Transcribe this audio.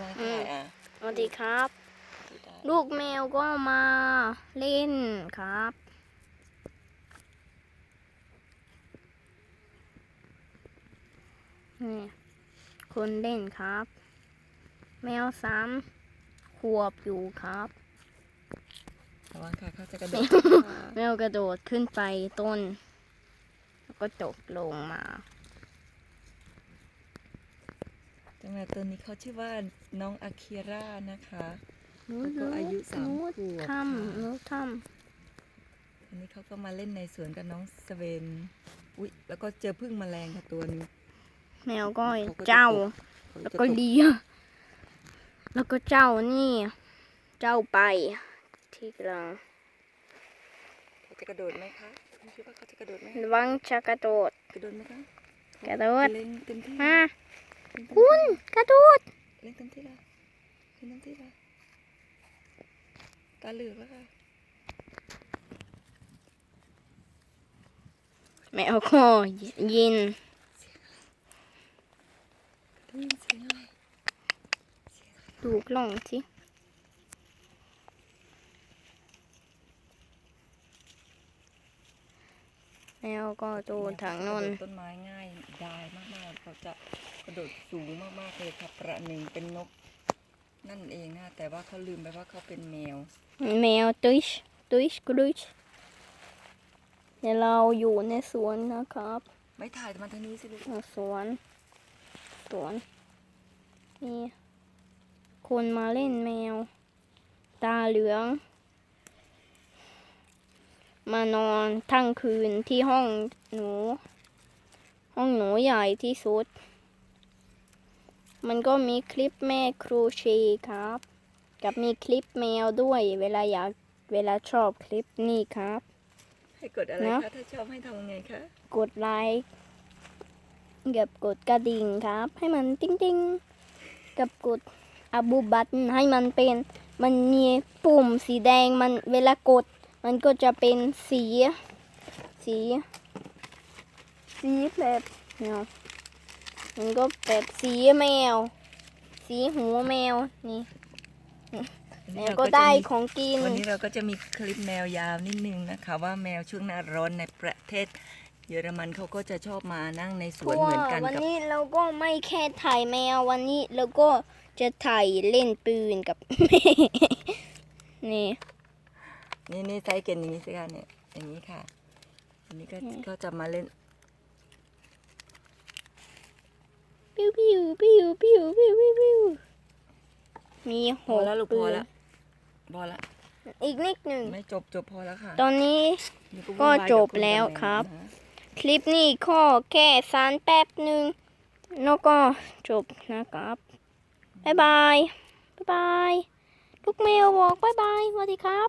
น้องถ่ายอะสวัสดีครับดูได้ลูกแมวก็มาเล่นครับ นี่ คนเล่นครับ แมวสามขวบอยู่ครับ ระวังค่ะเขาจะกระโดดแมวกระโดดขึ้นไปต้น แล้วก็ตกลงมา จังหวะตัวนี้เขาชื่อว่าน้องอาคิร่านะคะหนูแล้วก็อายุสามหนูขวบทำหนูทอันนี้เขาก็มาเล่นในสวนกับน้องสเวนอุ๊ยแล้วก็เจอพึ่งแมลงค่ะตัวหนึงำแมวก็เขาก็จะเจ้าตกเขาแล้วจะก็ตเลียแล้วก็เจ้านี่ เจ้าไป ที่กลางเขาจะกระโดดไหมคะคุณคิดว่าเขาจะกระโดดไหมระวังจะกระโดด กระโดดไหมคะ กระโดดเล่นเต็มที่มาเล่นเต็ม คุที่ณกระโดดเล่นเต็มที่เลยเล่นเต็มที่เลยตาเหลือกแล้วค่ะแมวก็ยินได้ยินเสียงอะไรดูกล่องสิ แมวก็โดดทางโนนกระโดดต้นไม้ง่ายได้มากๆเขาจะกระโดดสูงมากๆเลยค่ะประหนึ่งเป็นนก นั่นเองนะแต่ว่าเขาลืมไปว่าเขาเป็นแมว แมวตุชตุชกรุชเดี๋ยวเราอยู่ในสวนนะครับ ไม่ถ่ายมาทางนี้สิลูกเอาสวน สวนนี่คนมาเล่นแมว ตาเหลือง มานอนทั้งคืนที่ห้องหนู ห้องหนูใหญ่ที่สุด มันก็มีคลิปแม่ครูเชต์ครับ กับมีคลิปแมวด้วยเวลาอยากเวลาชอบคลิปนี่ครับ ให้กดอะไรเนอะคะถ้าชอบให้ทำไงคะกดไลค์กับกดกระดิ่งครับ ให้มันติ้งติ้งๆกับกดอับูบัตให้มันเป็น มันมีปุ่มสีแดงมันเวลากด มันก็จะเป็นสี สี สีแบบเนี่ยมันก็แบบสีแมว สีหูแมวนี่แมวก็ได้ของกิน วันนี้เราก็จะมีคลิปแมวยาวนิดนึงนะคะ ว่าแมวช่วงหน้าร้อนในประเทศ เยอรมันเขาก็จะชอบมานั่งในสวนเหมือนกันวันกับนี้เราก็ไม่แค่ถ่ายแมววันนี้เราก็จะถ่ายเล่นปืนกับนี่ นี่นี่ไซส์เกนอย่างนี้สิคะเนี่ยอย่างนี้ค่ะ อันนี้ก็ก็จะมาเล่นปิ้วปิ้วปิ้วปิ้วปิ้วปิ้วปิ้วมีหพอกแล้วลูกปืพอนแล้วพอแล้วอีกนิดหนึ่งไม่จบจบพอแล้วค่ะ ตอนนี้เดี๋ยวก็วุ่นวายจบคุณแล้วกำเนิดครับนะะคลิปนี้ข้อแค่สั้นแป๊บหนึ่งแล้วก็จบนะครับบ๊ายบายบ๊ายบายลูกแมวบอกบ๊ายบายสวัสดีครับ